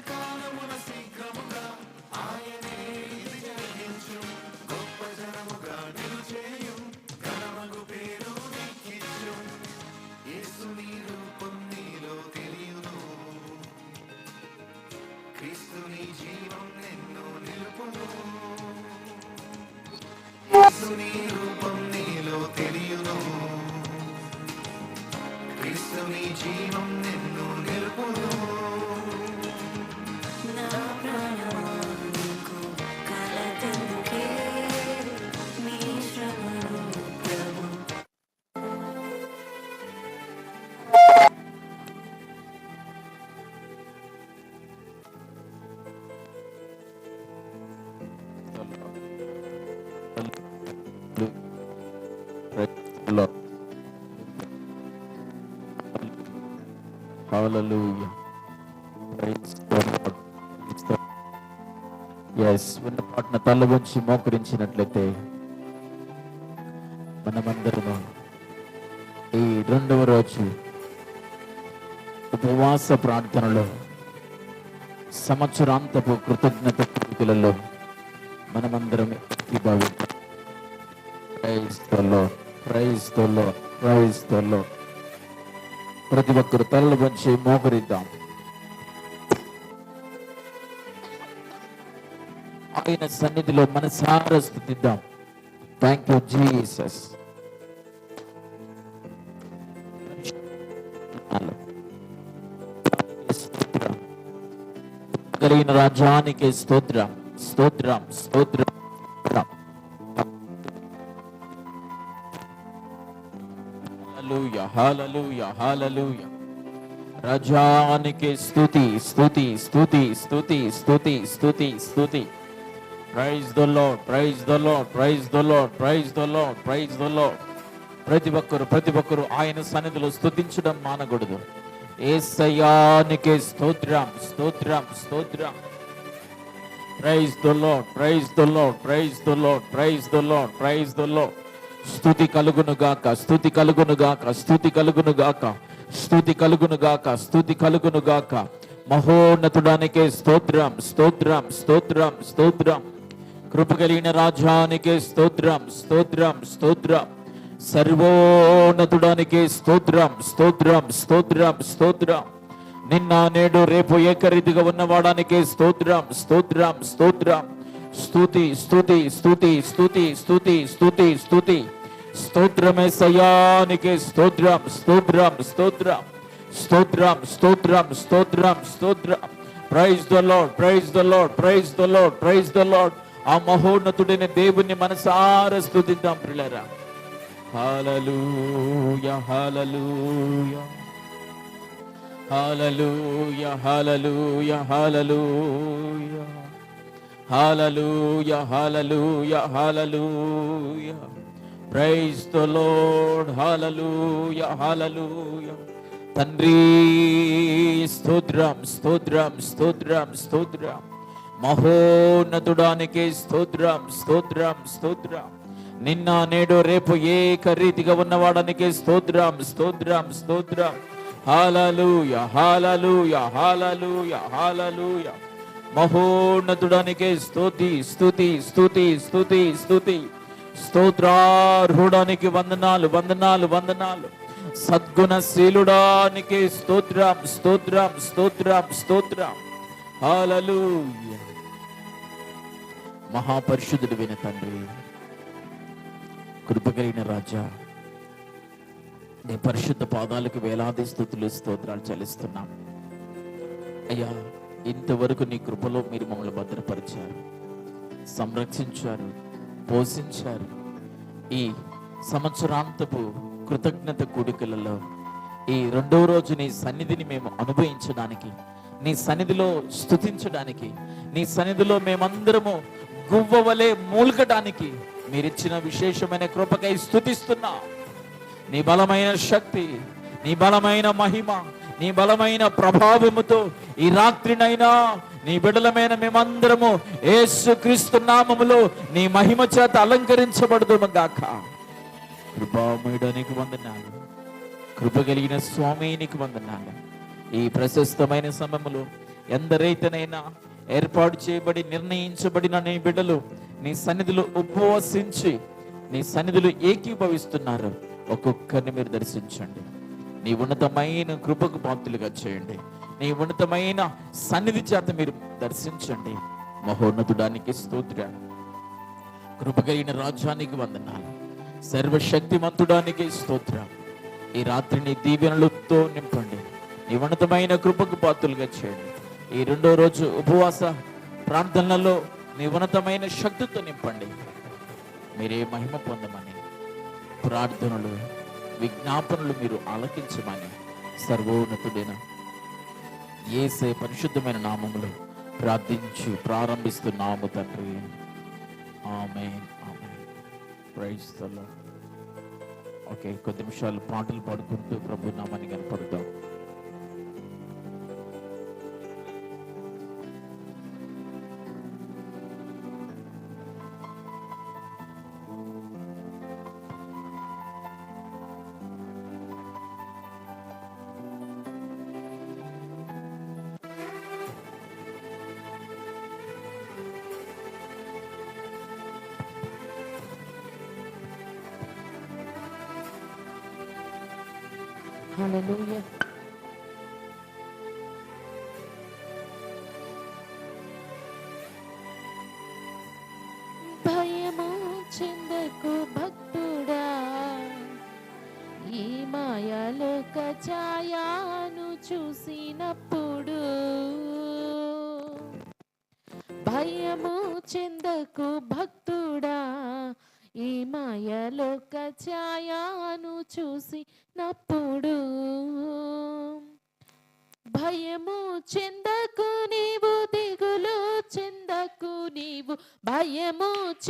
కాలమున శీఘ్రముగా ఆయనే ఇది జరిగించు గొప్ప జనముగా నిలుచేయు ఘనమగు పేరు నీకిచ్చు. యేసు నీ రూపం నీలో తెలియును. క్రీస్తు నీ జీవం నిన్ను నిలుపును. యేసు నీ రూపం నీలో క్రీస్తు నీ జీవం నిన్ను నిలుపును. Hallelujah. Praise the Lord. ఎస్ విన్న పాటన తల గురించి మోకరించినట్లయితే మనమందరము ఈ రెండవ రోజు ఉపవాస ప్రార్థనలో సంవత్సరాంతపు కృతజ్ఞత మనమందరం ఏకీభావి ప్రైజ్ తొల్లో ప్రైజ్ తొల్లో ప్రైజ్ తొల్లో ప్రతి ఒక్కరు తలలు పంచి మోకరిద్దాం. ఆయన సన్నిధిలో మనసార స్థుతిద్దాం. థ్యాంక్ యూ జీసస్ కలిగిన రాజ్యానికి స్తోత్రం. స్తోత్రం స్తోత్రం. Hallelujah hallelujah. రజానికి స్థుతి స్తుతి స్తుతి స్థుతి స్తుతి స్తుతి స్తుతి స్తుతి. Praise the Lord praise the Lord praise the Lord praise the Lord praise the Lord ప్రతి ఒక్కరు ప్రతి ఒక్కరు ఆయన సన్నిధిలో స్థుతించడం మానకూడదు. ఏసయానికి స్తోత్రం స్తోత్రం స్తోత్రం. Praise the Lord praise the Lord praise the Lord praise the Lord praise the Lord స్థుతి కలుగును గాక స్థుతి కలుగును గాక స్థుతి కలుగును గాక స్థుతి కలుగును గాక స్థుతి కలుగును గాక. మహోన్నతుడానికే స్తోత్రం స్తోత్రం స్తోత్రం స్తోత్రం. కృప కలిగిన రాజ్యానికే స్తోత్రం స్తోత్రం స్తోత్రం. సర్వోన్నతుడానికే స్తోత్రం స్తోత్రం స్తోత్రం స్తోత్రం. నిన్న నేడు రేపు ఏకరీతిగా ఉన్నవాడానికే స్తోత్రం స్తోత్రం స్తోత్రం. స్తుతి స్తుతి స్తుతి స్తుతి స్తుతి స్తుతి స్తుతి. సయానికి స్తోత్రం స్తోత్రం స్తోత్రం స్తోత్రం స్తోత్రం స్తోత్రం స్తోత్రం. Praise the Lord praise the Lord praise the Lord praise the Lord ఆ మహోన్నతుడైన దేవుని మనసార స్థుతిద్దాం ప్రిలరా. Hallelujah hallelujah hallelujah hallelujah hallelujah hallelujah hallelujah hallelujah praise the Lord హాలూయ హాలూయ తండ్రి స్తోత్రం స్తోత్రం స్తోత్రం స్తోత్రం మహోన్నతుడానికి స్తోత్రం స్తోత్రం స్తోత్రం నిన్న నేడు రేపు ఏక రీతిగా ఉన్నవాడానికి స్తోత్రం స్తోత్రం స్తోత్రం హాలూయ హాలూయ హాలూయ హాలూయ మహోన్నతుడానికి స్తుతి స్తుతి స్తుతి స్తుతి స్తుతి స్తోత్రార్హుడానికి వందనాలు వందనాలు వందనాలు. సద్గుణశీలుడానికి స్తోత్రం స్తోత్రం స్తోత్రం స్తోత్రం. హాలూయ మహాపరిశుద్ధుడు విన తండ్రి కృపగలిగిన రాజా నీ పరిశుద్ధ పాదాలకు వేలాది స్థుతులు స్తోత్రాలు చెల్లిస్తున్నాం. అయ్యా ఇంతవరకు నీ కృపలో మీరు మమ్మల్ని భద్రపరిచారు సంరక్షించారు పోషించారు ఈ సంవత్సరాంతపు కృతజ్ఞత కూడికలలో ఈ రెండవ రోజు నీ సన్నిధిని మేము అనుభవించడానికి నీ సన్నిధిలో స్తుతించడానికి నీ సన్నిధిలో మేమందరము గువ్వవలే మూల్గడానికి మీరిచ్చిన విశేషమైన కృపకై స్తుతిస్తున్నా. నీ బలమైన శక్తి నీ బలమైన మహిమ నీ బలమైన ప్రభావముతో ఈ రాత్రినైనా నీ బిడలమైన మేమందరము ఏసు క్రీస్తు నామములో నీ మహిమ చేత అలంకరించబడదుము గాక. కృపామయుడానికి వందనాలు. కృప కలిగిన స్వామి నీకు వందనాలు. ఈ ప్రశస్తమైన సమయములో ఎందరైతేనైనా ఏర్పాటు చేయబడి నిర్ణయించబడిన నీ బిడ్డలు నీ సన్నిధిలో ఉపవసించి నీ సన్నిధిలో ఏకీభవిస్తున్నారు. ఒక్కొక్కరిని మీరు దర్శించండి. నీ ఉన్నతమైన కృపకు పాత్రులుగా చేయండి. నీ ఉన్నతమైన సన్నిధి చేత మీరు దర్శించండి. మహోన్నతుడానికి స్తోత్ర. కృపగలిగిన రాజ్యానికి వందనాలు. సర్వశక్తిమంతుడానికి స్తోత్ర. ఈ రాత్రిని దీవెనలతో నింపండి. నీ ఉన్నతమైన కృపకు పాత్రులుగా చేయండి. ఈ రెండో రోజు ఉపవాస ప్రార్థనలలో నీ ఉన్నతమైన శక్తితో నింపండి. మీరే మహిమ పొందమని ప్రార్థనలు విజ్ఞాపనలు మీరు ఆలకించమని సర్వోన్నతుడైన ఏసే పరిశుద్ధమైన నామములు ప్రార్థించి ప్రారంభిస్తున్నాము తండ్రి. ఆమె ఆమె ఓకే కొద్ది నిమిషాలు పాటలు పాడుకుంటూ ప్రభు నామాన్ని కనపడతాం Hallelujah. భయము చెందకు భక్తుడా ఈ మాయలోక ఛాయాను చూసినప్పుడు భయము చెందకు భక్తుడా ఈ మాయలోక ఛాయాను చూసినప్పుడు భయము చెందకు నీవు దిగులు చెందకు నీవు భయము